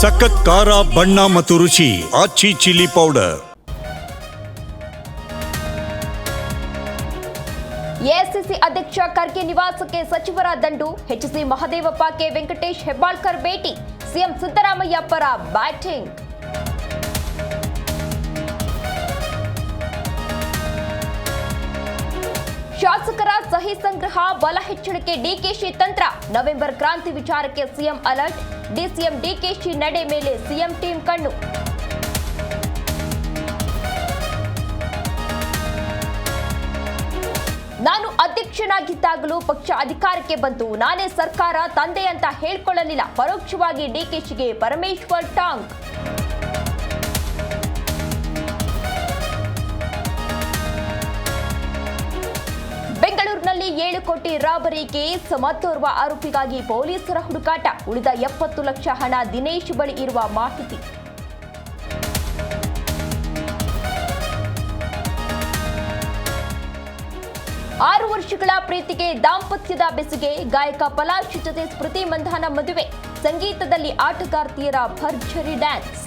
ಸಖತ್ ಖಾರ, ಬಣ್ಣ ಮತ್ತು ರುಚಿ ಆಚಿ ಚಿಲ್ಲಿ ಪೌಡರ್. ಎಐಸಿಸಿ ಅಧ್ಯಕ್ಷ ಖರ್ಗೆ ನಿವಾಸಕ್ಕೆ ಸಚಿವರ ದಂಡು ಎಚ್ಸಿ ಮಹದೇವಪ್ಪ ಕೆ ವೆಂಕಟೇಶ್ ಹೆಬ್ಬಾಳ್ಕರ್ ಭೇಟಿ, ಸಿಎಂ ಸಿದ್ದರಾಮಯ್ಯ ಪರ ಬ್ಯಾಟಿಂಗ್. ಶಾಸಕರ ಸಹಿ ಸಂಗ್ರಹ, ಬಲ ಹೆಚ್ಚಳಕ್ಕೆ ಡಿಕೆಶಿ ತಂತ್ರ. ನವೆಂಬರ್ ಕ್ರಾಂತಿ ವಿಚಾರಕ್ಕೆ ಸಿಎಂ ಅಲರ್ಟ್. ಡಿಸಿಎಂ ಡಿಕೆಶಿ ನಡೆ ಮೇಲೆ ಸಿಎಂ ಟೀಂ ಕಣ್ಣು. ನಾನು ಅಧ್ಯಕ್ಷನಾಗಿದ್ದಾಗಲೂ ಪಕ್ಷ ಅಧಿಕಾರಕ್ಕೆ ಬಂತು. ನಾನೇ ಸರ್ಕಾರ ತಂದೆ ಅಂತ ಹೇಳ್ಕೊಳ್ಳಲಿಲ್ಲ. ಪರೋಕ್ಷವಾಗಿ ಡಿಕೆಶಿಗೆ ಪರಮೇಶ್ವರ್ ಟಾಂಗ್. ಏಳು ಕೋಟಿ ರಾಬರಿ ಕೇಸ್ ಮತ್ತೋರ್ವ ಆರೋಪಿಗಾಗಿ ಪೊಲೀಸರ ಹುಡುಕಾಟ. ಉಳಿದ ಎಪ್ಪತ್ತು ಲಕ್ಷ ಹಣ ದಿನೇಶ್ ಬಳಿ ಇರುವ ಮಾಹಿತಿ. ಆರು ವರ್ಷಗಳ ಪ್ರೀತಿಗೆ ದಾಂಪತ್ಯದ ಬೆಸುಗೆ ಗಾಯಕ ಪಲಾಶ್ ಜೊತೆ ಸ್ಮೃತಿ ಮಂಧಾನ ಮದುವೆ. ಸಂಗೀತದಲ್ಲಿ ಆಟಗಾರ್ತಿಯರ ಭರ್ಜರಿ ಡ್ಯಾನ್ಸ್.